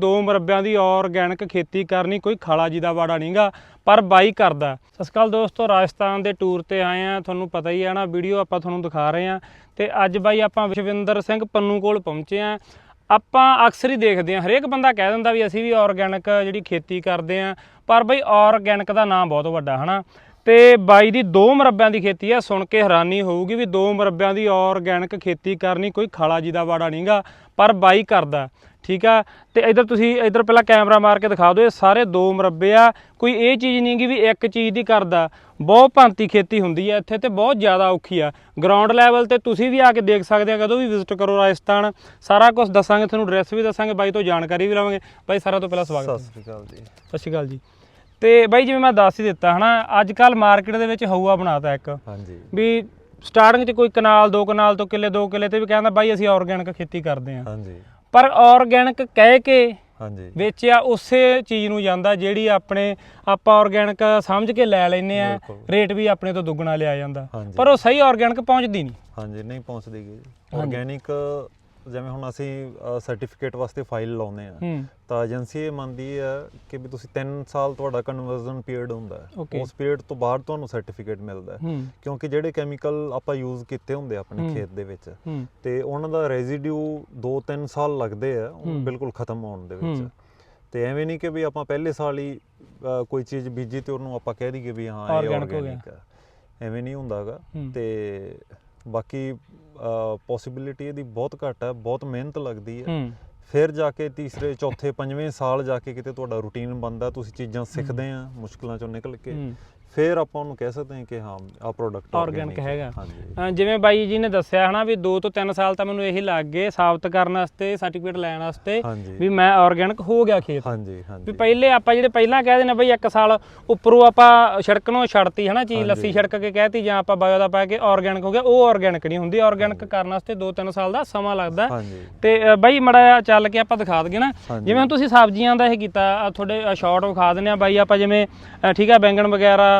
ਦੋ ਮੁਰੱਬਿਆਂ ਦੀ ਆਰਗੈਨਿਕ ਖੇਤੀ ਕਰਨੀ ਕੋਈ ਖਾਲਾ ਜੀ ਦਾ ਵਾੜਾ ਨਹੀਂਗਾ ਪਰ ਬਾਈ ਕਰਦਾ। ਸਤਿ ਸ਼੍ਰੀ ਅਕਾਲ ਦੋਸਤੋ, ਰਾਜਸਥਾਨ ਦੇ ਟੂਰ ਤੇ ਆਏ ਆ ਤੁਹਾਨੂੰ ਪਤਾ ਹੀ ਹੈ ਨਾ, ਵੀਡੀਓ ਆਪਾਂ ਤੁਹਾਨੂੰ ਦਿਖਾ ਰਹੇ ਆ ਤੇ ਅੱਜ ਬਾਈ ਆਪਾਂ ਵਿਸ਼ਵਿੰਦਰ ਸਿੰਘ ਪੰਨੂ ਕੋਲ ਪਹੁੰਚੇ ਆ ਆਪਾਂ ਅਕਸਰ ਹੀ ਦੇਖਦੇ ਆ ਹਰੇਕ ਬੰਦਾ ਕਹਿ ਦਿੰਦਾ ਵੀ ਅਸੀਂ ਵੀ ਆਰਗੈਨਿਕ ਜਿਹੜੀ ਖੇਤੀ ਕਰਦੇ ਆ ਪਰ ਬਈ ਆਰਗੈਨਿਕ ਦਾ ਨਾਮ ਬਹੁਤ ਵੱਡਾ, ਹਨਾ? ਤੇ ਬਾਈ ਦੀ ਦੋ ਮੁਰੱਬਿਆਂ ਦੀ ਖੇਤੀ ਆ। ਸੁਣ ਕੇ ਹੈਰਾਨੀ ਹੋਊਗੀ ਵੀ ਦੋ ਮੁਰੱਬਿਆਂ ਦੀ ਆਰਗੈਨਿਕ ਖੇਤੀ ਕਰਨੀ ਕੋਈ ਖਾਲਾ ਜੀ ਦਾ ਵਾੜਾ ਨਹੀਂਗਾ ਪਰ ਬਾਈ ਕਰਦਾ। ਠੀਕ ਆ? ਤੇ ਇਧਰ ਤੁਸੀਂ ਇਧਰ ਪਹਿਲਾਂ ਕੈਮਰਾ ਮਾਰ ਕੇ ਦਿਖਾ ਦਿਓ ਇਹ ਸਾਰੇ ਦੋ ਮੁਰੱਬੇ ਆ। ਕੋਈ ਇਹ ਚੀਜ਼ ਨਹੀਂ ਗੀ ਵੀ ਇੱਕ ਚੀਜ਼ ਦੀ ਕਰਦਾ ਬਹੁਤ ਭਾਂਤੀ ਖੇਤੀ ਹੁੰਦੀ ਆ ਇੱਥੇ ਤੇ ਬਹੁਤ ਜ਼ਿਆਦਾ ਔਖੀ ਆ। ਗਰਾਊਂਡ ਲੈਵਲ ਤੇ ਤੁਸੀਂ ਵੀ ਆ ਕੇ ਦੇਖ ਸਕਦੇ ਆ ਕਦੋਂ ਵੀ ਵਿਜ਼ਿਟ ਕਰੋ ਰਾਜਸਥਾਨ। ਸਾਰਾ ਕੁਝ ਦੱਸਾਂਗੇ ਤੁਹਾਨੂੰ ਐਡਰੈਸ ਵੀ ਦੱਸਾਂਗੇ ਬਾਈ ਤੋਂ ਜਾਣਕਾਰੀ ਵੀ ਲਵਾਂਗੇ। ਬਾਈ ਸਾਰਾ ਤੋਂ ਪਹਿਲਾਂ ਸਵਾਗਤ ਸਤਿ ਸ੍ਰੀ ਅਕਾਲ ਜੀ। ਸਤਿ ਸ਼੍ਰੀ ਅਕਾਲ ਜੀ। ਤੇ ਬਾਈ ਜਿਵੇਂ ਮੈਂ ਦੱਸ ਹੀ ਦਿੱਤਾ ਹਨਾ ਅੱਜ ਕੱਲ ਮਾਰਕੀਟ ਦੇ ਵਿੱਚ ਹਊਆ ਬਣਾਤਾ ਇੱਕ। ਹਾਂਜੀ। ਵੀ ਸਟਾਰਟਿੰਗ 'ਚ ਕੋਈ ਕਨਾਲ ਦੋ ਕਨਾਲ ਤੋਂ ਕਿੱਲੇ ਦੋ ਕਿੱਲੇ ਤੇ ਵੀ ਕਹਿੰਦਾ ਬਾਈ ਅਸੀਂ ਆਰਗੈਨਿਕ ਖੇਤੀ ਕਰਦੇ ਆਂ ਹਾਂਜੀ। ਪਰ ਆਰਗੈਨਿਕ ਕਹਿ ਕੇ ਹਾਂਜੀ। ਵੇਚਿਆ ਉਸੇ ਚੀਜ਼ ਨੂੰ ਜਾਂਦਾ ਜਿਹੜੀ ਆਪਣੇ ਆਪਾਂ ਆਰਗੈਨਿਕ ਸਮਝ ਕੇ ਲੈ ਲੈਨੇ ਆ ਬਿਲਕੁਲ। ਰੇਟ ਵੀ ਆਪਣੇ ਤੋਂ ਦੁੱਗਣਾ ਲਿਆ ਜਾਂਦਾ। ਹਾਂਜੀ। ਪਰ ਉਹ ਸਹੀ ਆਰਗੈਨਿਕ ਪਹੁੰਚਦੀ ਨਹੀਂ। ਹਾਂਜੀ ਨਹੀਂ ਪਹੁੰਚਦੀ ਗੀ। ਆਰਗੈਨਿਕ ਜਿਵੇਂ ਹੁਣ ਅਸੀਂ ਸਰਟੀਫਿਕੇਟ ਵਾਸਤੇ ਫਾਈਲ ਲਾਉਂਦੇ ਆ ਤਾਂ ਏਜੰਸੀ ਇਹ ਮੰਨਦੀ ਹੈ ਕਿ ਵੀ ਤੁਸੀਂ 3 ਸਾਲ ਤੁਹਾਡਾ ਕਨਵਰਜ਼ਨ ਪੀਰੀਅਡ ਹੁੰਦਾ ਹੈ. ਉਸ ਪੀਰੀਅਡ ਤੋਂ ਬਾਅਦ ਤੁਹਾਨੂੰ ਸਰਟੀਫਿਕੇਟ ਮਿਲਦਾ ਹੈ ਕਿਉਂਕਿ ਜਿਹੜੇ ਕੈਮੀਕਲ ਆਪਾਂ ਯੂਜ਼ ਕੀਤੇ ਹੁੰਦੇ ਆ ਆਪਣੇ। ਖੇਤ ਦੇ ਵਿੱਚ ਤੇ ਉਹਨਾਂ ਦਾ ਰੈਜ਼ੀਡਿਊ 2-3 ਸਾਲ ਲੱਗਦੇ ਆ ਉਹ। ਬਿਲਕੁਲ ਖਤਮ ਹੋਣ ਦੇ ਵਿੱਚ। ਤੇ ਐਵੇਂ ਨਹੀਂ ਕਿ ਵੀ ਆਪਾਂ ਪਹਿਲੇ ਸਾਲ ਹੀ ਕੋਈ ਚੀਜ਼ ਬੀਜੀ ਤੇ ਉਹਨੂੰ ਆਪਾਂ ਕਹਿ ਦਈਏ ਵੀ ਹਾਂ ਇਹ। ਆਰਗੈਨਿਕ ਹੈ ਐਵੇਂ ਨਹੀਂ ਹੁੰਦਾਗਾ। ਤੇ ਬਾਕੀ ਪੋਸਿਬਿਲਿਟੀ ਇਹਦੀ ਬਹੁਤ ਘੱਟ ਹੈ ਬਹੁਤ ਮਿਹਨਤ ਲੱਗਦੀ ਹੈ। ਫਿਰ ਜਾ ਕੇ ਤੀਸਰੇ ਚੌਥੇ ਪੰਜਵੇਂ ਸਾਲ ਜਾ ਕੇ ਕਿਤੇ ਤੁਹਾਡਾ ਰੂਟੀਨ ਬਣਦਾ ਤੁਸੀਂ ਚੀਜ਼ਾਂ ਸਿੱਖਦੇ ਆ ਮੁਸ਼ਕਲਾਂ ਚੋਂ ਨਿਕਲ ਕੇ। ਫਿਰ ਆਪਾਂ ਉਹਨੂੰ ਕਹਿ ਸਕਦੇ ਹਾਂ ਕਿ ਹਾਂ ਆ ਪ੍ਰੋਡਕਟ Organic ਹੈਗਾ। ਹਾਂਜੀ। ਜਿਵੇਂ ਬਾਈ ਜੀ ਨੇ ਦੱਸਿਆ ਹਨਾ ਵੀ 2 ਤੋਂ 3 ਸਾਲ ਤਾਂ ਮੈਨੂੰ ਇਹੀ ਲੱਗ ਗਏ ਸਾਬਤ ਕਰਨ ਵਾਸਤੇ ਸਰਟੀਫਿਕੇਟ ਲੈਣ ਵਾਸਤੇ ਹਾਂਜੀ। ਵੀ ਮੈਂ ਆਰਗੈਨਿਕ ਹੋ ਗਿਆ ਖੇਤ। ਹਾਂਜੀ ਵੀ ਹਾਂਜੀ ਪਹਿਲੇ ਆਪਾਂ ਜਿਹੜੇ ਪਹਿਲਾਂ ਕਹਿ ਦਿੰਦੇ ਬਈ ਇੱਕ ਸਾਲ ਉੱਪਰੋਂ ਆਪਾਂ ਛੜਕ ਨੂੰ ਛੱਡਤੀ ਹਨਾ ਚੀਜ਼ ਹਾਂਜੀ। ਲੱਸੀ ਛੜਕ ਕੇ ਕਹਿਤੀ ਜਾਂ ਆਪਾਂ ਬਾਇਓ ਦਾ ਪਾ ਕੇ ਆਰਗੈਨਿਕ ਹੋ ਗਿਆ ਉਹ ਆਰਗੈਨਿਕ ਨਹੀਂ ਹੁੰਦੀ। ਆਰਗੈਨਿਕ ਕਰਨ ਵਾਸਤੇ 2-3 ਸਾਲ ਦਾ ਸਮਾਂ ਲੱਗਦਾ। ਹਾਂਜੀ। ਤੇ ਅ, ਬਾਈ ਮੜਾ ਚੱਲ ਕੇ ਆਪਾਂ ਦਿਖਾ ਦਈਏ ਨਾ। ਹਾਂਜੀ। ਜਿਵੇਂ ਹੁਣ ਤੁਸੀਂ ਸਬਜ਼ੀਆਂ ਦਾ ਇਹ ਕੀਤਾ ਆਹ ਤੁਹਾਡੇ ਸ਼ਾਰਟ ਵਿਖਾ ਦਿੰਦੇ ਆ ਬਾਈ ਆਪਾਂ ਜਿਵੇਂ ਅ, ਠੀਕ ਆ ਬੈਂਗਣ ਵਗੈਰਾ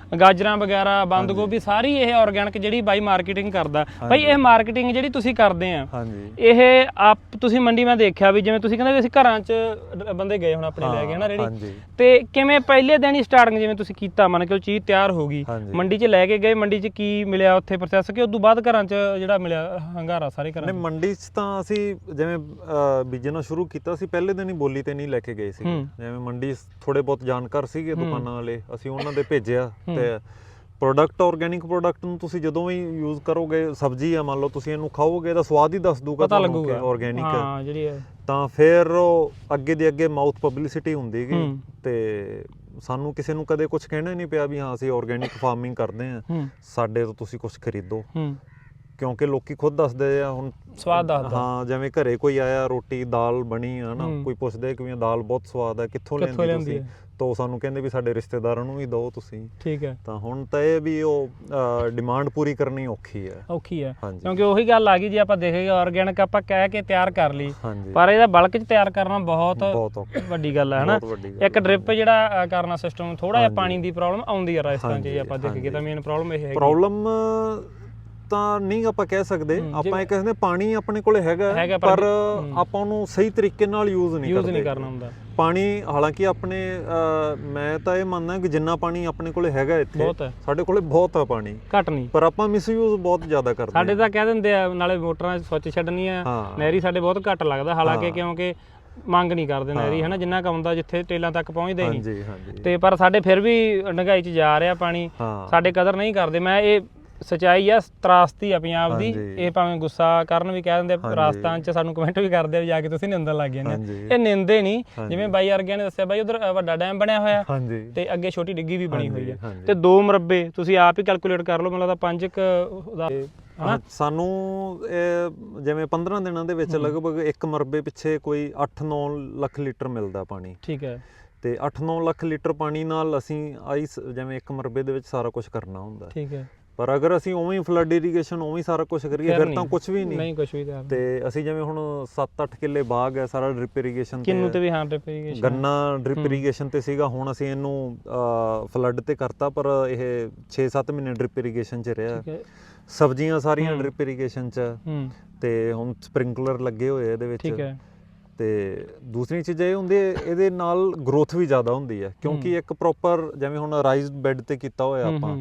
ਗਾਜਰਾਂ ਵਗੈਰਾ ਬੰਦ ਗੋਭੀ ਸਾਰੀ ਇਹ ਆਰਗੈਨਿਕ ਜਿਹੜੀ ਬਾਈ ਮਾਰਕੀਟਿੰਗ ਕਰਦਾ। ਬਾਈ ਇਹ ਮਾਰਕੀਟਿੰਗ ਜਿਹੜੀ ਤੁਸੀਂ ਕਰਦੇ ਆ ਇਹ ਆਪ ਤੁਸੀਂ ਮੰਡੀ ਮੈਂ ਦੇਖਿਆ ਵੀ ਜਿਵੇਂ ਤੁਸੀਂ ਕਹਿੰਦੇ ਅਸੀਂ ਘਰਾਂ 'ਚ ਬੰਦੇ ਗਏ ਹੁਣ ਆਪਣੇ ਲੈ ਕੇ ਹਨਾ ਰੇੜੀ ਤੇ ਕਿਵੇਂ ਪਹਿਲੇ ਦਿਨ ਹੀ ਸਟਾਰਟਿੰਗ ਜਿਵੇਂ ਤੁਸੀਂ ਕੀਤਾ ਮੰਨ ਕੇ ਉਹ ਚੀਜ਼ ਤਿਆਰ ਹੋ ਗਈ। ਮੰਡੀ 'ਚ ਲੈ ਕੇ ਗਏ ਮੰਡੀ 'ਚ ਕੀ ਮਿਲਿਆ ਉੱਥੇ ਪ੍ਰੋਸੈਸ ਕਿ ਉਦੋਂ ਬਾਅਦ ਘਰਾਂ 'ਚ ਜਿਹੜਾ ਮਿਲਿਆ ਹੰਗਾਰਾ ਸਾਰੇ ਘਰਾਂ ਨਹੀਂ ਮੰਡੀ 'ਚ ਤਾਂ ਅਸੀਂ ਜਿਵੇਂ ਬੀਜਣਾ ਸ਼ੁਰੂ ਕੀਤਾ ਸੀ ਪਹਿਲੇ ਦਿਨ ਹੀ ਬੋਲੀ ਤੇ ਨਹੀਂ ਲੈ ਕੇ ਗਏ ਸੀ। ਜਿਵੇਂ ਮੰਡੀ ਥੋੜੇ ਬਹੁਤ ਜਾਣਕਾਰ ਸੀਗੇ ਦੁਕਾਨਾਂ ਵਾਲੇ ਅਸੀਂ ਉਹਨਾਂ ਦੇ ਭੇਜਿਆ ਤੇ ਪ੍ਰੋਡਕਟ ਆਰਗੈਨਿਕ ਪ੍ਰੋਡਕਟ ਨੂੰ ਤੁਸੀਂ ਜਦੋਂ ਵੀ ਯੂਜ਼ ਕਰੋਗੇ ਸਬਜ਼ੀ ਆ ਮੰਨ ਲਓ ਤੁਸੀਂ ਇਹਨੂੰ ਖਾਓਗੇ ਇਹਦਾ ਸਵਾਦ ਹੀ ਦੱਸ ਦੂਗਾ ਪਤਾ ਲੱਗੂਗਾ। ਆਰਗੈਨਿਕ ਹੈ ਹਾਂ। ਜਿਹੜੀ ਹੈ। ਤਾਂ ਫਿਰ ਅੱਗੇ ਦੇ ਅੱਗੇ ਮਾਊਥ ਪਬਲਿਸਿਟੀ ਹੁੰਦੀ ਗਈ ਹੂੰ। ਤੇ ਸਾਨੂੰ ਕਿਸੇ ਨੂੰ ਕਦੇ ਕੁਝ ਕਹਿਣਾ ਹੀ ਨਹੀਂ ਪਿਆ ਵੀ ਹਾਂ ਅਸੀਂ ਆਰਗੈਨਿਕ ਫਾਰਮਿੰਗ ਕਰਦੇ ਹਾਂ। ਹੂੰ। ਸਾਡੇ ਤੋਂ ਤੁਸੀਂ ਕੁਝ ਖਰੀਦੋ। ਹੂੰ। ਕਿਉਂਕਿ ਲੋਕੀ ਖੁਦ ਦੱਸਦੇ ਆ ਹੁਣ ਸਵਾਦ ਦੱਸਦਾ। ਹਾਂ ਜਿਵੇਂ ਘਰੇ ਕੋਈ ਆਇਆ ਰੋਟੀ ਦਾਲ ਬਣੀ ਆ ਨਾ ਹੂੰ। ਕੋਈ ਪੁੱਛਦੇ ਕਿ ਵੀ ਦਾਲ ਬਹੁਤ ਸਵਾਦ ਹੈ ਕਿੱਥੋਂ ਲੈਂਦੀ ਤੁਸੀਂ? ਹੈ? ਤਾਂ ਸਾਨੂੰ ਕਹਿੰਦੇ ਵੀ ਸਾਡੇ ਰਿਸ਼ਤੇਦਾਰਾਂ ਨੂੰ ਵੀ ਦਿਓ ਤੁਸੀਂ। ਠੀਕ ਹੈ। ਤਾਂ ਹੁਣ ਤਾਂ ਇਹ ਵੀ ਉਹ ਡਿਮਾਂਡ ਪੂਰੀ ਕਰਨੀ ਔਖੀ ਹੈ। ਔਖੀ ਹੈ। ਕਿਉਂਕਿ ਉਹੀ ਗੱਲ ਆ ਗਈ ਜੇ ਆਪਾਂ ਦੇਖੇਗੇ ਆਰਗੈਨਿਕ ਆਪਾਂ ਕਹਿ ਕੇ ਤਿਆਰ ਕਰ ਲਈ ਪਰ ਇਹਦਾ ਬਲਕ 'ਚ ਤਿਆਰ ਕਰਨਾ ਬਹੁਤ ਵੱਡੀ ਗੱਲ ਹੈ ਹਨਾ? ਇੱਕ ਡ੍ਰਿਪ ਜਿਹੜਾ ਕਰਨਾ ਸਿਸਟਮ ਥੋੜਾ ਜਿਹਾ। ਪਾਣੀ ਦੀ ਪ੍ਰੋਬਲਮ ਆਉਂਦੀ ਹੈ ਰਾਜਸਥਾਨ 'ਚ ਜੇ ਆਪਾਂ ਦੇਖੀਏ ਤਾਂ। ਮੇਨ ਪ੍ਰੋਬਲਮ ਇਹ ਹੈਗੀ। ਪ੍ਰੋਬਲਮ ਤਾਂ ਨਹੀਂ ਆਪਾਂ ਕਹਿ ਸਕਦੇ। ਆਪਾਂ ਇਹ ਕਹਿੰਦੇ ਪਾਣੀ ਆਪਣੇ ਕੋਲੇ ਹੈਗਾ ਪਰ-। ਆਪਾਂ ਉਹਨੂੰ ਸਹੀ ਤਰੀਕੇ ਨਾਲ ਯੂਜ਼ ਨਹੀਂ ਯੂਜ਼ ਕਰਦੇ। ਨਹੀਂ ਕਰਨਾ ਹੁੰਦਾ। ਪਾਣੀ ਹਾਲਾਂਕਿ ਆਪਣੇ ਮੈਂ ਤਾਂ ਇਹ ਮੰਨਦਾ ਕਿ ਜਿੰਨਾ ਪਾਣੀ ਆਪਣੇ ਕੋਲੇ ਹੈਗਾ ਇੱਥੇ ਸਾਡੇ ਕੋਲੇ ਬਹੁਤ ਆ ਪਾਣੀ। ਘੱਟ ਨਹੀਂ। ਪਰ ਆਪਾਂ ਮਿਸਯੂਜ਼ ਬਹੁਤ ਜ਼ਿਆਦਾ ਕਰਦੇ ਸਾਡੇ। ਤਾਂ ਕਹਿ ਦਿੰਦੇ ਆ ਨਾਲੇ ਮੋਟਰਾਂ 'ਚ ਸੁੱਚ ਛੱਡਣੀ ਆ। ਹਾਂ। ਨਹਿਰੀ ਸਾਡੇ ਬਹੁਤ ਘੱਟ ਲੱਗਦਾ ਹਾਲਾਂਕਿ। ਕਿਉਂਕਿ ਮੰਗ ਨਹੀਂ ਕਰਦੇ ਨਹਿਰੀ। ਹਨਾ ਜਿੰਨਾ ਕੰਮ ਦਾ ਜਿੱਥੇ ਟੇਲਾਂ ਤੱਕ ਪਹੁੰਚਦੇ ਨਹੀਂ। ਹਾਂਜੀ ਹਾਂਜੀ। ਤੇ ਪਰ ਸਾਡੇ ਫਿਰ ਵੀ ਡੰਗਾਈ 'ਚ ਜਾ ਰਿਹਾ ਪਾਣੀ। ਸਾਡੇ ਕਦਰ ਨਹੀਂ ਕਰਦੇ। ਮੈਂ ਇਹ ਸਚਾਈ ਆ ਤਰਾਸਤੀ ਆ ਪੰਜਾਬ ਦੀ ਹਾਂਜੀ। ਇਹ ਭਾਵੇਂ ਗੁੱਸਾ ਕਰਨ ਵੀ ਕਹਿ ਦਿੰਦੇ ਹਾਂਜੀ। ਰਾਜਸਥਾਨ 'ਚ ਸਾਨੂੰ ਕਮੈਂਟ ਵੀ ਕਰਦੇ ਆ ਵੀ ਜਾ ਕੇ ਤੁਸੀਂ ਨਿੰਦਣ ਲੱਗ ਜਾਂਦੇ ਹਾਂਜੀ। ਆ। ਇਹ ਨਿੰਦੇ ਨਹੀਂ ਹਾਂਜੀ। ਜਿਵੇਂ ਬਾਈ ਵਰਗਿਆਂ ਨੇ ਦੱਸਿਆ ਬਾਈ ਉਧਰ ਵੱਡਾ ਡੈਮ ਬਣਿਆ ਹੋਇਆ ਹਾਂਜੀ ਤੇ ਅੱਗੇ ਛੋਟੀ ਡਿੱਗੀ ਵੀ ਬਣੀ ਹੋਈ ਹਾਂਜੀ, ਆ ਹਾਂਜੀ। ਤੇ ਦੋ ਮੁਰੱਬੇ ਤੁਸੀਂ ਆਪ ਹੀ ਕੈਲਕੂਲੇਟ ਕਰ ਲਓ ਮੈਨੂੰ ਲੱਗਦਾ ਪੰਜ ਕ ਦਾ ਹਨਾ ਸਾਨੂੰ ਇਹ ਜਿਵੇਂ 15 ਦਿਨਾਂ ਦੇ ਵਿੱਚ ਲਗਭਗ ਇੱਕ ਮਰਬੇ ਪਿੱਛੇ ਕੋਈ 8-9 ਲੱਖ ਲੀਟਰ ਮਿਲਦਾ ਪਾਣੀ ਠੀਕ ਹੈ ਤੇ 8-9 ਲੱਖ ਲੀਟਰ ਪਾਣੀ ਨਾਲ ਅਸੀਂ ਆਈ ਸ- ਜਿਵੇਂ ਇੱਕ ਮਰਬੇ ਦੇ ਵਿੱਚ ਸਾਰਾ ਕੁਝ ਕਰਨਾ ਹੁੰਦਾ। ਠੀਕ ਹੈ ਪਰ ਅਗਰ ਅਸੀਂ ਉਵੇਂ ਹੀ ਫਲੱਡ ਇਰੀਗੇਸ਼ਨ ਉਵੇਂ ਹੀ ਸਾਰਾ ਕੁਝ ਕਰੀਏ ਫਿਰ ਤਾਂ ਕੁਝ ਵੀ ਨਹੀਂ। ਨਹੀਂ ਕੁਝ ਵੀ ਕਰ ਤੇ ਅਸੀਂ ਜਿਵੇਂ ਹੁਣ 7-8 ਕਿੱਲੇ ਬਾਗ ਹੈ ਸਾਰਾ ਡ੍ਰਿਪ ਇਰੀਗੇਸ਼ਨ ਕਿੰਨੂ ਤੇ ਵੀ ਹਾਂ ਡ੍ਰਿਪ ਇਰੀਗੇਸ਼ਨ ਗੰਨਾ ਡ੍ਰਿਪ ਇਰੀਗੇਸ਼ਨ ਤੇ ਸੀਗਾ ਹੁਣ ਅਸੀਂ ਇਹਨੂੰ ਫਲੱਡ ਤੇ ਕਰਤਾ ਪਰ ਇਹ 6-7 ਮਹੀਨੇ ਡ੍ਰਿਪ ਇਰੀਗੇਸ਼ਨ ਚ ਰਿਹਾ। ਸਬਜ਼ੀਆਂ ਸਾਰੀਆਂ ਡ੍ਰਿਪ ਇਰੀਗੇਸ਼ਨ ਚ। ਤੇ ਹੁਣ ਸਪ੍ਰਿੰਕਲਰ ਲੱਗੇ ਹੋਏ ਇਹਦੇ ਵਿੱਚ। ਠੀਕ ਹੈ। ਤੇ ਦੂਸਰੀ ਚੀਜ਼ ਇਹ ਹੁੰਦੀ ਹੈ ਇਹਦੇ ਨਾਲ ਗਰੋਥ ਵੀ ਜ਼ਿਆਦਾ ਹੁੰਦੀ ਹੈ ਕਿਉਂਕਿ ਇੱਕ ਪ੍ਰੋਪਰ ਜਿਵੇਂ ਹੁਣ ਰਾਈਜ਼ਡ ਬੈੱਡ ਤੇ ਕੀਤਾ ਹੋਇਆ ਆਪਾਂ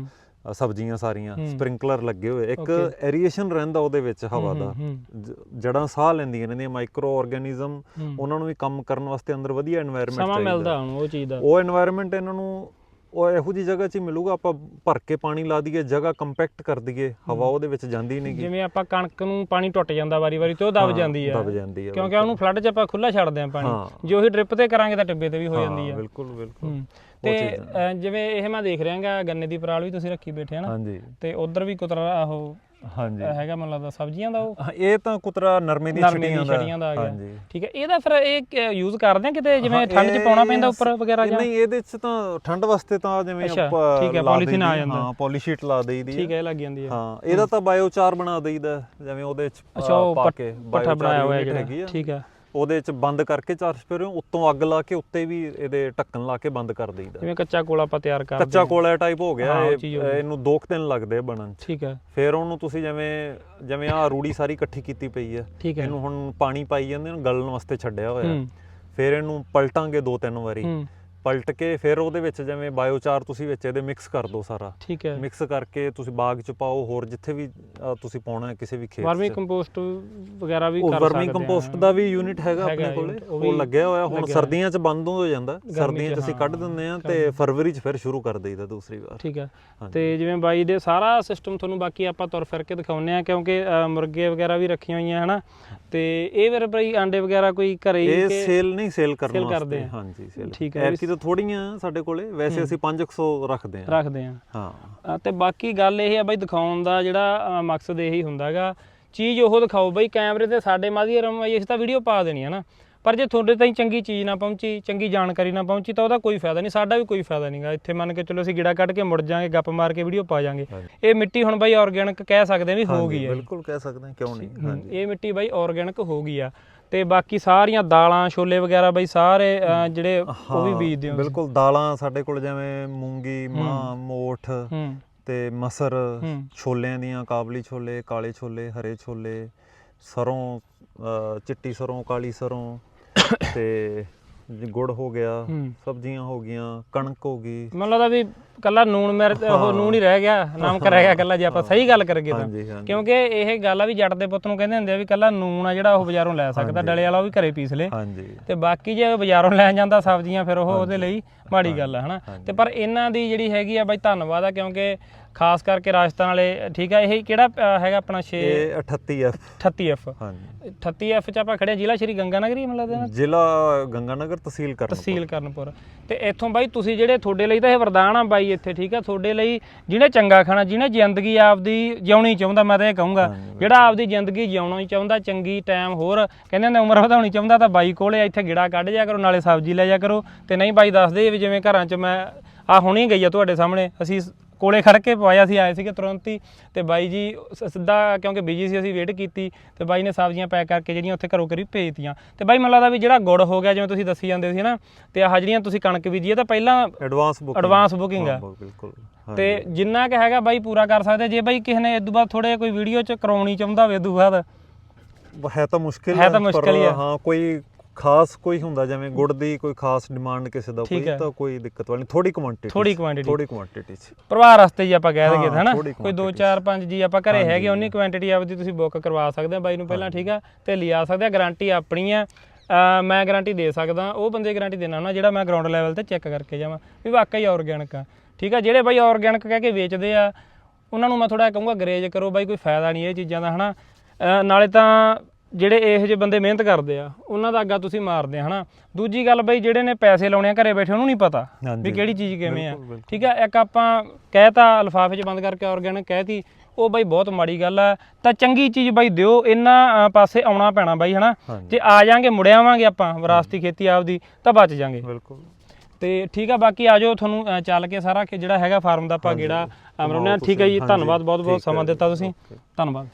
ਸਬਜ਼ੀਆਂ ਸਾਰੀਆਂ ਸਪ੍ਰਿੰਕਲਰ ਲੱਗੇ ਹੋਏ। ਇੱਕ ਐਰੀਏਸ਼ਨ ਰਹਿੰਦਾ ਉਹਦੇ ਵਿੱਚ ਹਵਾ ਦਾ। ਜੜਾਂ ਸਾਹ ਲੈਂਦੀਆਂ ਰਹਿੰਦੀਆਂ ਮਾਈਕਰੋ ਆਰਗੇਨਿਜ਼ਮ ਉਹਨਾਂ ਨੂੰ ਵੀ ਕੰਮ ਕਰਨ ਵਾਸਤੇ ਅੰਦਰ ਵਧੀਆ এনवायरमेंट ਚਾਹੀਦਾ। ਉਹ ਚੀਜ਼ ਇਹਨਾਂ ਨੂੰ ਉਹ ਇਹੋ ਜੀ ਜਗ੍ਹਾ 'ਚ ਹੀ ਮਿਲੂਗਾ ਆਪਾਂ ਭਰ ਕੇ ਪਾਣੀ ਲਾ ਦਈਏ ਜਗ੍ਹਾ ਕੰਪੈਕਟ ਕਰ ਦਈਏ ਹਵਾ ਉਹਦੇ ਵਿੱਚ ਜਾਂਦੀ ਨਹੀਂ ਜਿਵੇਂ ਆਪਾਂ ਕਣਕ ਨੂੰ ਪਾਣੀ ਟੁੱਟ ਜਾਂਦਾ ਵਾਰੀ-ਵਾਰੀ ਤੇ ਉਹ ਦਬ ਜਾਂਦੀ ਹੈ ਦਬ ਜਾਂਦੀ ਹੈ ਕਿਉਂਕਿ ਉਹਨੂੰ ਫਲੱਡ 'ਚ ਆਪਾਂ ਖੁੱਲਾ ਛੱਡਦੇ ਆ ਪਾਣੀ। ਜੇ ਉਹੀ ਡ੍ਰਿਪ ਤੇ ਕਰਾਂਗੇ ਤਾਂ ਟਿੱਬੇ ਤੇ ਵੀ ਹੋ ਜਾਂਦੀ ਹਾਂ, ਹੈ ਬਿਲਕੁਲ। ਬਿਲਕੁਲ ਤੇ ਜਿਵੇਂ ਇਹ ਮੈਂ ਦੇਖ ਰਿਹਾਗਾ ਗੰਨੇ ਦੀ ਪਰਾਲ ਵੀ ਤੁਸੀਂ ਰੱਖੀ ਬੈਠੇ ਹਨਾ ਹਾਂਜੀ। ਤੇ ਉਧਰ ਵੀ ਕੁਤਰਾ ਉਹ ਹਾਂਜੀ। ਹੈਗਾ ਮੈਨੂੰ ਲੱਗਦਾ ਸਬਜ਼ੀਆਂ ਦਾ ਉਹ? ਇਹ ਤਾਂ ਕੁਤਰਾ ਨਰਮੇ ਦੀਆਂ ਛੜੀਆਂ ਦੀ। ਛੜੀਆਂ ਦਾ ਆ ਗਿਆ। ਹਾਂਜੀ। ਠੀਕ ਹੈ ਇਹਦਾ ਫਿਰ ਇਹ ਯੂਜ਼ ਕਰਦੇ ਆ ਕਿਤੇ? ਜਿਵੇਂ ਠੰਡ 'ਚ ਪਾਉਣਾ ਪੈਂਦਾ ਉੱਪਰ ਵਗੈਰਾ ਜਾਂ? ਨਹੀਂ ਇਹਦੇ 'ਚ ਤਾਂ ਠੰਡ ਵਾਸਤੇ ਤਾਂ ਜਿਵੇਂ ਆਪਾਂ ਠੀਕ ਹੈ, polythene ਆ ਜਾਂਦਾ। ਹਾਂ ਪੋਲੀਸ਼ੀਟ ਲਾ ਦੇਈਦੀ ਠੀਕ ਹੈ ਲੱਗ ਜਾਂਦੀ ਹੈ। ਹਾਂ ਇਹਦਾ ਤਾਂ ਬਾਇਓਚਾਰ ਬਣਾ ਦੇਈਦਾ ਜਿਵੇਂ ਉਹਦੇ ਚ ਪਾ ਕੇ ਪੱਠਾ biochar ਬਣਾਇਆ ਹੋਇਆ ਹੈਗੀ ਆ। ਠੀਕ ਹੈ। ਉਹਦੇ ਚ ਬੰਦ ਕਰਕੇ ਚਾਰ ਸਪੇਰੇ ਉੱਤੋਂ ਅੱਗ ਲਾ ਕੇ ਉੱਤੇ ਵੀ ਇਹਦੇ ਢੱਕਣ ਲਾ ਕੇ ਬੰਦ ਕਰ ਦੇਈਦਾ। ਜਿਵੇਂ ਕੱਚਾ ਕੋਲਾ ਆਪਾਂ ਤਿਆਰ ਕਰਦੇ ਕੱਚਾ ਕੋਲਾ ਟਾਈਪ ਹੋ ਗਿਆ ਇਹ। ਇਹਨੂੰ 2 ਦਿਨ ਲੱਗਦੇ ਆ ਬਣਨ ਚ। ਠੀਕ ਹੈ। ਫਿਰ ਉਹਨੂੰ ਤੁਸੀਂ ਜਿਵੇਂ ਜਿਵੇਂ ਆ ਰੂੜੀ ਸਾਰੀ ਇਕੱਠੀ ਕੀਤੀ ਪਈ ਹੈ। ਇਹਨੂੰ ਹੁਣ ਪਾਣੀ ਪਾਈ ਜਾਂਦੇ ਨੇ ਗਲਣ ਵਾਸਤੇ ਛੱਡਿਆ ਹੋਇਆ। ਫਿਰ ਇਹਨੂੰ ਪਲਟਾਂਗੇ ਦੋ ਤਿੰਨ ਵਾਰੀ। ਪਲਟ ਕੇ ਫਿਰ ਉਹਦੇ ਵਿੱਚ ਜਿਵੇਂ ਬਾਇਓਚਾਰ ਤੁਸੀਂ ਵਿੱਚ ਇਹਦੇ ਮਿਕਸ ਕਰ ਦਿਓ ਸਾਰਾ। ਠੀਕ ਹੈ। ਮਿਕਸ ਕਰਕੇ ਤੁਸੀਂ ਬਾਗ ਚ ਪਾਓ ਹੋਰ ਜਿੱਥੇ ਵੀ ਅ, ਤੁਸੀਂ ਪਾਉਣਾ ਹੈ ਕਿਸੇ ਵੀ ਖੇਤ ਵਰਮੀ ਚ। ਕੰਪੋਸਟ ਵਗੈਰਾ ਵੀ ਉਹ ਕਰ ਵਰਮੀ ਸਕਦੇ ਕੰਪੋਸਟ ਆ। ਦਾ ਵੀ ਯੂਨਿਟ ਹੈਗਾ ਹੈਗਾ ਆਪਣੇ ਕੋਲੇ। unit, ਉਹ ਉਹ ਵੀ ਲੱਗਿਆ ਹੋਇਆ ਹੁਣ ਲੱਗਿਆ। ਸਰਦੀਆਂ ਚ ਬੰਦ ਹੋ ਜਾਂਦਾ। ਸਰਦੀਆਂ ਚ ਚ, ਅਸੀਂ ਕੱਢ ਦਿੰਦੇ ਆ ਤੇ। ਫਰਵਰੀ ਚ ਫਿਰ ਸ਼ੁਰੂ ਕਰ ਦਈਦਾ ਦੂਸਰੀ ਵਾਰ। ਠੀਕ ਹੈ। ਹਾਂਜੀ। ਤੇ ਜਿਵੇਂ ਬਾਈ ਦੇ ਸਾਰਾ ਸਿਸਟਮ ਤੁਹਾਨੂੰ ਬਾਕੀ ਆਪਾਂ ਤੁਰ ਫਿਰ ਕੇ ਦਿਖਾਉਨੇ ਆ ਕਿਉਂਕਿ ਅ, ਮੁਰਗੇ ਵਗੈਰਾ ਵੀ ਰੱਖੀਆਂ ਹੋਈਆਂ ਹਨਾ? ਤੇ ਇਹ ਫਿਰ ਬਈ ਆਂਡੇ ਵਗੈਰਾ ਕੋਈ ਘਰੇ ਹੀ ਇਹ ਕਿ ਸੇਲ ਨਹੀਂ ਸੇਲ ਕਰਨ sale ਕਰਦੇ ਵਾਸਤੇ। ਆ। ਹਾਂਜੀ ਸੇਲ ਠੀਕ ਹੈ, ਐਤਕੀ ਤਾਂ ਥੋੜੀਆਂ ਸਾਡੇ ਕੋਲੇ ਵੈਸੇ ਅਸੀਂ 500 ਰੱਖਦੇ ਆ ਰੱਖਦੇ ਆ ਹਾਂ। ਤੇ ਬਾਕੀ ਗੱਲ ਇਹ ਆ ਬਈ ਦਿਖਾਉਣ ਦਾ ਜਿਹੜਾ ਮਕਸਦ ਇਹੀ ਹੁੰਦਾਗਾ ਚੀਜ਼ ਉਹ ਦਿਖਾਓ ਬਈ ਕੈਮਰੇ ਤੇ ਸਾਡੇ ਮਾਧਿਅਮ ਅਸੀਂ ਤਾਂ ਵੀਡੀਓ ਪਾ ਦੇਣੀ ਹੈ ਨਾ। ਪਰ ਜੇ ਤੁਹਾਡੇ ਤਾਈਂ ਚੰਗੀ ਚੀਜ਼ ਨਾ ਪਹੁੰਚੀ ਚੰਗੀ ਜਾਣਕਾਰੀ ਨਾ ਪਹੁੰਚੀ ਤਾਂ ਉਹਦਾ ਕੋਈ ਫਾਇਦਾ ਨਹੀਂ ਸਾਡਾ ਵੀ ਕੋਈ ਫਾਇਦਾ ਨਹੀਂਗਾ ਇੱਥੇ ਮੰਨ ਕੇ ਚਲੋ ਅਸੀਂ ਗਿੜਾ ਕੱਢ ਕੇ ਮੁੜ ਜਾਾਂਗੇ ਗੱਪ ਮਾਰ ਕੇ ਵੀਡੀਓ ਪਾ ਜਾਾਂਗੇ। ਇਹ ਮਿੱਟੀ ਹੁਣ ਬਈ ਆਰਗੈਨਿਕ ਕਹਿ ਸਕਦੇ ਆ ਵੀ ਹੋ ਗਈ ਹੈ ਬਿਲਕੁਲ ਕਹਿ ਸਕਦੇ ਕਿਉਂ ਨਹੀਂ? ਇਹ ਮਿੱਟੀ ਬਾਈ ਆਰਗੈਨਿਕ ਹੋ ਗਈ ਆ। ਤੇ ਬਾਕੀ ਸਾਰੀਆਂ ਦਾਲਾਂ ਛੋਲੇ ਵਗੈਰਾ ਬਾਈ ਸਾਰੇ ਜਿਹੜੇ ਉਹ ਵੀ ਬੀਜਦੇ ਹੋ? ਬਿਲਕੁਲ ਦਾਲਾਂ ਸਾਡੇ ਕੋਲ ਜਿਵੇਂ ਮੂੰਗੀ ਮਾਂ ਮੋਠ ਤੇ ਮਸਰ। ਛੋਲਿਆਂ ਦੀਆਂ ਕਾਬਲੀ ਛੋਲੇ ਕਾਲੇ ਛੋਲੇ ਹਰੇ ਛੋਲੇ ਸਰੋਂ ਚਿੱਟੀ ਸਰੋਂ ਕਾਲੀ ਸਰੋਂ ਤੇ ਗੁੜ ਹੋ ਗਿਆ ਹੂੰ। ਸਬਜ਼ੀਆਂ ਹੋ ਗਈਆਂ ਕਣਕ ਹੋ ਗਈ। ਮੈਨੂੰ ਲੱਗਦਾ ਵੀ ਕੱਲਾ ਨੂਣ ਮਿਰਚ ਉਹ ਨੂਣ ਹੀ ਰਹਿ ਗਿਆ ਨਮਕ ਰਹਿ ਗਿਆ ਕੱਲਾ ਜੇ ਆਪਾਂ ਸਹੀ ਗੱਲ ਕਰੀਏ ਤਾਂ। ਹਾਂਜੀ ਹਾਂਜੀ। ਕਿਉਂਕਿ ਇਹ ਗੱਲ ਆ ਵੀ ਜੱਟ ਦੇ ਪੁੱਤ ਨੂੰ ਕਹਿੰਦੇ ਹੁੰਦੇ ਆ ਵੀ ਕੱਲਾ ਨੂਣ ਆ ਜਿਹੜਾ ਉਹ ਬਾਜ਼ਾਰੋਂ ਲੈ ਸਕਦਾ ਡਲੇ ਵਾਲਾ ਉਹ ਵੀ ਘਰੇ ਪੀਸ ਲੇ। ਹਾਂਜੀ। ਤੇ ਬਾਕੀ ਜੇ ਬਾਜ਼ਾਰੋਂ ਲੈਣ ਜਾਂਦਾ ਸਬਜ਼ੀਆਂ ਫਿਰ ਉਹ ਉਹਦੇ ਲਈ ਮਾੜੀ ਗੱਲ ਆ ਹਨਾ। ਤੇ ਪਰ ਇਹਨਾਂ ਦੀ ਜਿਹੜੀ ਹੈਗੀ ਆ ਬਾਈ ਧੰਨਵਾਦ ਆ ਕਿਉਂਕਿ ਖਾਸ ਕਰਕੇ ਰਾਜਸਥਾਨ ਵਾਲੇ ਠੀਕ ਆ ਇਹ ਕਿਹੜਾ ਅ, ਹੈਗਾ ਆਪਣਾ 6 ਇਹ 38F 38F ਹਾਂਜੀ। 38F ਚ ਆਪਾਂ ਖੜਿਆ ਜ਼ਿਲ੍ਹਾ ਸ਼੍ਰੀ ਗੰਗਾਨਗਰੀ ਮੈਨੂੰ ਲੱਗਦਾ ਨਾ ਜ਼ਿਲ੍ਹਾ ਗੰਗਾਨਗਰ ਤਹਿਸੀਲ ਕਰਨ ਤਹਿਸੀਲ ਕਰਨਪੁਰ। ਤੇ ਇੱਥੋਂ ਬਾਈ ਤੁਸੀਂ ਜਿਹੜੇ ਤੁਹਾਡੇ ਲਈ ਤਾਂ ਇਹ ਵਰਦਾਨ ਆ ਬਾਈ ਇੱਥੇ ਠੀਕ ਆ? ਤੁਹਾਡੇ ਲਈ ਜਿਹਨੇ ਚੰਗਾ ਖਾਣਾ ਜਿਹਨੇ ਜ਼ਿੰਦਗੀ ਆਪਦੀ ਜਿਉਣੀ ਚਾਹੁੰਦਾ ਮੈਂ ਤਾਂ ਇਹ ਕਹੂੰਗਾ ਜਿਹੜਾ ਆਪਦੀ ਜ਼ਿੰਦਗੀ ਜਿਉਣਾ ਹੀ ਚਾਹੁੰਦਾ ਚੰਗੀ ਟਾਈਮ ਹੋਰ ਕਹਿੰਦੇ ਹੁੰਦੇ ਉਮਰ ਵਧਾਉਣੀ ਚਾਹੁੰਦਾ ਤਾਂ ਬਾਈ ਕੋਲੇ ਇੱਥੇ ਗਿੜਾ ਕੱਢ ਜਾ ਕਰੋ ਨਾਲੇ ਸਬਜ਼ੀ ਲੈ ਜਾ ਕਰੋ। ਤੇ ਨਹੀਂ ਬਾਈ ਦੱਸਦੇ ਵੀ ਜਿਵੇਂ ਘਰਾਂ 'ਚ ਮੈਂ ਆ ਹੁਣੀ ਗਈ ਆ ਤੁਹਾਡੇ ਸਾਹਮਣੇ ਅਸੀਂ ਸ- ਕੋਲੇ ਖੜ ਕੇ ਪਵਾਇਆ ਸੀ ਆਏ ਸੀਗੇ ਤੁਰੰਤ ਹੀ ਤੇ ਬਾਈ ਜੀ ਸ- ਸਿੱਧਾ ਕਿਉਂਕਿ ਬਿਜ਼ੀ ਸੀ ਅਸੀਂ ਵੇਟ ਕੀਤੀ ਤੇ ਬਾਈ ਨੇ ਸਬਜ਼ੀਆਂ ਪੈਕ ਕਰਕੇ ਜਿਹੜੀਆਂ ਉੱਥੇ ਘਰੋਂ ਕਰੀ ਭੇਜਤੀਆਂ। ਤੇ ਬਾਈ ਮੈਨੂੰ ਲੱਗਦਾ ਵੀ ਜਿਹੜਾ ਗੁੜ ਹੋ ਗਿਆ ਜਿਵੇਂ ਤੁਸੀਂ ਦੱਸੀ ਜਾਂਦੇ ਸੀ ਨਾ ਤੇ ਆਹ ਜਿਹੜੀਆਂ ਤੁਸੀਂ ਕਣਕ ਬੀਜੀ ਆ ਤਾਂ ਪਹਿਲਾਂ ਐਡਵਾਂਸ ਬੁਕਿੰਗ ਐਡਵਾਂਸ ਬੁਕਿੰਗ ਆ। ਬਿਲਕੁਲ ਤੇ ਜਿੰਨਾ ਕੁ ਹੈਗਾ ਬਾਈ ਪੂਰਾ ਕਰ ਸਕਦੇ ਜੇ ਬਾਈ ਕਿਸੇ ਨੇ ਇਦੋਂ ਬਾਅਦ ਥੋੜੇ ਕੋਈ ਵੀਡੀਓ ਚ ਕਰਾਉਣੀ ਚਾਹੁੰਦਾ ਹੋਵੇ ਇਦੋਂ ਬਾਅਦ। ਹੈ ਤਾਂ ਮੁਸ਼ਕਿਲ ਹੈ ਤਾਂ ਪਰ ਮੁਸ਼ਕਿਲ ਹੀ ਆ। ਹਾਂ ਕੋਈ ਖਾਸ ਕੋਈ ਹੁੰਦਾ ਜਿਵੇਂ ਗੁੜ ਦੀ ਕੋਈ ਖਾਸ ਡਿਮਾਂਡ ਕਿਸੇ ਦਾ ਕੋਈ। ਤਾਂ ਕੋਈ ਦਿੱਕਤ ਵਾਲੀ ਥੋੜੀ ਕੁਆਂਟੀਟੀ ਥੋੜੀ quantity। ਥੋੜੀ ਕੁਆਂਟੀਟੀ ਚ ਪਰਿਵਾਰ ਵਾਸਤੇ ਜੀ ਆਪਾਂ ਕਹਿ ਦਈਏ ਹਨਾ? ਕੋਈ 2 quantity 4 5 ਜੀ ਆਪਾਂ ਘਰੇ ਹੈਗੇ ਉਨੀ ਕੁਆਂਟੀਟੀ ਆਪਦੀ ਤੁਸੀਂ ਬੁੱਕ ਕਰਵਾ ਸਕਦੇ ਆ ਬਾਈ ਨੂੰ ਪਹਿਲਾਂ ਠੀਕ ਆ? ਤੇ ਲਿਆ ਸਕਦੇ ਆ ਗਾਰੰਟੀ ਆਪਣੀ ਆ। ਮੈਂ ਗਾਰੰਟੀ ਦੇ ਸਕਦਾ ਉਹ ਬੰਦੇ ਗਾਰੰਟੀ ਦੇਣਾ ਨਾ ਜਿਹੜਾ ਮੈਂ ਗਰਾਊਂਡ ਲੈਵਲ ਤੇ ਚੈੱਕ ਕਰਕੇ ਜਾਵਾਂ ਵੀ ਵਾਕਈ ਆਰਗੈਨਿਕ ਆ। ਠੀਕ ਆ ਜਿਹੜੇ ਬਾਈ ਆਰਗੈਨਿਕ ਕਹਿ ਕੇ ਵੇਚਦੇ ਆ ਉਹਨਾਂ ਨੂੰ ਮੈਂ ਥੋੜਾ ਕਹੂੰਗਾ ਗਰੇਜ ਕਰੋ ਬਾਈ ਕੋਈ ਫਾਇਦਾ ਨਹੀਂ ਇਹ ਚੀਜ਼ਾਂ ਦਾ ਹਨਾ? ਨਾਲੇ ਤਾਂ ਜਿਹੜੇ ਇਹੋ ਜਿਹੇ ਬੰਦੇ ਮਿਹਨਤ ਕਰਦੇ ਆ ਉਹਨਾਂ ਦਾ ਅੱਗਾ ਤੁਸੀਂ ਮਾਰਦੇ ਆ ਹਨਾ? ਦੂਜੀ ਗੱਲ ਬਈ ਜਿਹੜੇ ਨੇ ਪੈਸੇ ਲਾਉਣੇ ਆ ਘਰੇ ਬੈਠੇ ਉਹਨੂੰ ਨਹੀਂ ਪਤਾ। ਵੀ ਕਿਹੜੀ ਚੀਜ਼ ਕਿਵੇਂ ਆ। ਠੀਕ ਆ ਇੱਕ ਆਪਾਂ ਕਹਿਤਾ ਲਿਫਾਫੇ 'ਚ ਬੰਦ ਕਰਕੇ ਆਰਗੈਨਿਕ ਕਹਿਤੀ ਉਹ ਬਾਈ ਬਹੁਤ ਮਾੜੀ ਗੱਲ ਆ। ਤਾਂ ਚੰਗੀ ਚੀਜ਼ ਬਾਈ ਦਿਓ ਇਹਨਾਂ ਪਾਸੇ ਆਉਣਾ ਪੈਣਾ ਬਾਈ ਹਨਾ। ਜੇ ਆ ਜਾਾਂਗੇ ਮੁੜ ਆਵਾਂਗੇ ਆਪਾਂ ਵਿਰਾਸਤੀ ਖੇਤੀ ਆਪਦੀ ਤਾਂ ਬਚ ਜਾਾਂਗੇ। ਬਿਲਕੁਲ। ਤੇ ਠੀਕ ਆ ਬਾਕੀ ਆਜੋ ਤੁਹਾਨੂੰ ਅ, ਚੱਲ ਕੇ ਸਾਰਾ ਕਿ ਜਿਹੜਾ ਹੈਗਾ ਫਾਰਮ ਦਾ ਆਪਾਂ ਗੇੜਾ ਅਮਰੋਨੇ ਠੀਕ ਹੈ ਜੀ ਧੰਨਵਾਦ ਬਹੁਤ ਬਹੁਤ ਸਮਾਂ ਦਿੱਤਾ ਤੁਸੀਂ। ਧੰਨਵਾਦ।